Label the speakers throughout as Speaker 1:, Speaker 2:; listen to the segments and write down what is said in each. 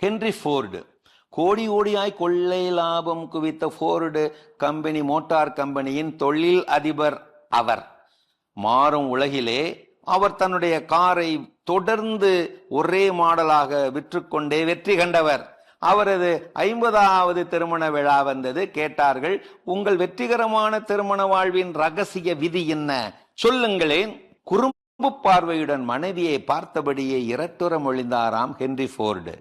Speaker 1: Henry Ford. கோடி கோடியாய் கொள்ளை லாபம் குவித்த ஃபோர்டு கம்பெனி மோட்டார் கம்பெனியின் தொழில் அதிபர் அவர். மாறும் உலகிலே அவர் தன்னுடைய காரை தொடர்ந்து ஒரே மாடலாக விற்றுக்கொண்டே வெற்றி கண்டவர். அவரது ஐம்பதாவது திருமண விழா வந்தது. கேட்டார்கள் உங்கள் வெற்றிகரமான திருமண வாழ்வின் ரகசிய விதி என்ன? சொல்லுங்களேன். குறும்பு பார்வையுடன் மனைவியை பார்த்தபடியே இரட்டுற மொழிந்தாராம் ஹென்றி ஃபோர்டு.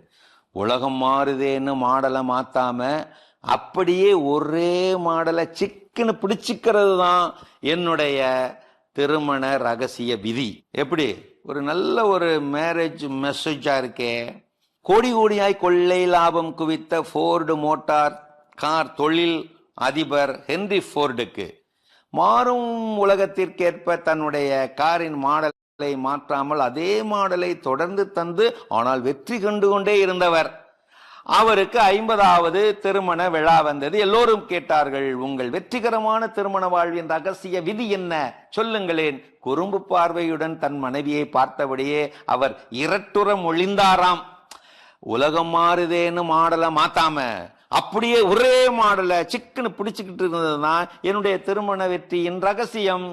Speaker 1: உலகம் மாறுதேன்னு மாடலை மாத்தாம அப்படியே ஒரே மாடலை சிக்குன்னு பிடிச்சிக்கிறது தான் என்னுடைய திருமண ரகசிய விதி. எப்படி? ஒரு நல்ல ஒரு மேரேஜ் மெசேஜா இருக்கே. கோடி கோடியாய் கொள்ளை லாபம் குவித்த ஃபோர்டு மோட்டார் கார் தொழில் அதிபர் ஹென்ரி ஃபோர்டுக்கு. மாறும் உலகத்திற்கேற்ப தன்னுடைய காரின் மாடல் மாற்றாமல் அதே மாடலை தொடர்ந்து தந்து ஆனால் வெற்றி கண்டு கொண்டே இருந்தவர். அவருக்கு ஐம்பதாவது திருமண விழா வந்தது. எல்லோரும் கேட்டார்கள் உங்கள் வெற்றிகரமான திருமண வாழ்வின் ரகசிய விதி என்ன? சொல்லுங்களேன். குறும்பு பார்வையுடன் தன் மனைவியை பார்த்தபடியே அவர் இரட்டுற மொழிந்தாராம். உலகம் மாறுதேன்னு மாடலை மாத்தாம அப்படியே ஒரே மாடலை சிக்குன்னு பிடிச்சுக்கிட்டு இருந்ததுதான் என்னுடைய திருமண வெற்றியின் ரகசியம்.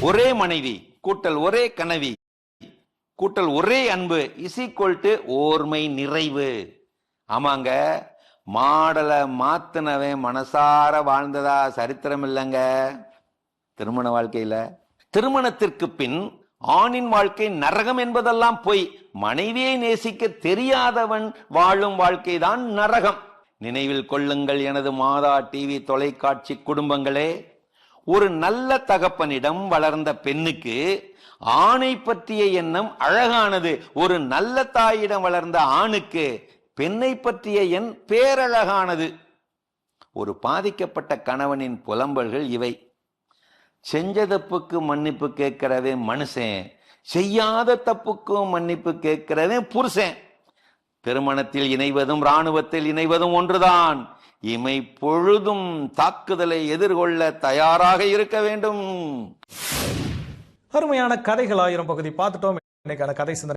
Speaker 1: ஒரே மனைவி கூட்டல் ஒரே கனவி. கூட்டல் ஒரே அன்பு இஸ் ஈக்குவல் டு ஓர்மை நிறைவு. ஆமாங்க மாடலை மாத்தினவன் மனசார வாழ்ந்ததா சரித்திரம் இல்லைங்க. திருமண வாழ்க்கையில. திருமணத்திற்கு பின் ஆணின் வாழ்க்கை நரகம் என்பதெல்லாம் பொய் மனைவியை நேசிக்க தெரியாதவன் வாழும் வாழ்க்கை தான் நரகம். நினைவில் கொள்ளுங்கள் எனது மாதா டிவி தொலைக்காட்சி குடும்பங்களே ஒரு நல்ல தகப்பனிடம் வளர்ந்த பெண்ணுக்கு ஆணை பற்றிய எண்ணம் அழகானது. ஒரு நல்ல தாயிடம் வளர்ந்த ஆணுக்கு பெண்ணை பற்றிய எண் பேரழகானது. ஒரு பாதிக்கப்பட்ட கணவனின் புலம்பல்கள் இவை. செஞ்ச தப்புக்கு மன்னிப்பு கேட்கிறவே மனுஷன் செய்யாத தப்புக்கும் மன்னிப்பு கேட்கிறவே புருஷன். திருமணத்தில் இணைவதும் இராணுவத்தில் இணைவதும் ஒன்றுதான். இமை பொழுதும் தாக்குதலை எதிர்கொள்ள தயாராக இருக்க வேண்டும்.
Speaker 2: அருமையான கதைகள் ஆயிரம் பகுதி. பார்த்துட்டோம். இன்னைக்கான கதை சிந்தனை.